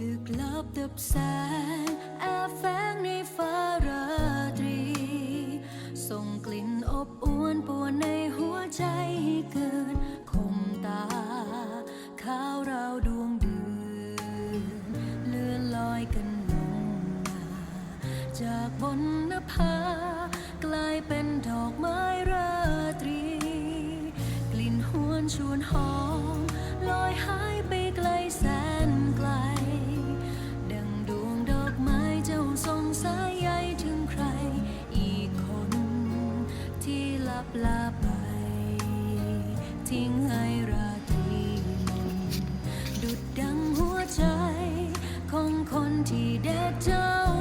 ดึกลับดับแสงแอบแฝงในฟ้าราตรี ส่งกลิ่นอบอวนปวนในหัวใจให้เกินคมตา ข้าวราวดวงเดือนเลื่อนลอยกันลงมาจากบนนภากลายเป็นดอกไม้ราตรี กลิ่นหวนชวนหอม ทิ้งให้ราตรีมนดุดดังหัวใจ ของคนที่ได้เจ้า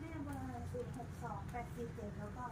แม่เบอร์ศูนย์หกสองแปดสี่เจ็ดแล้วก็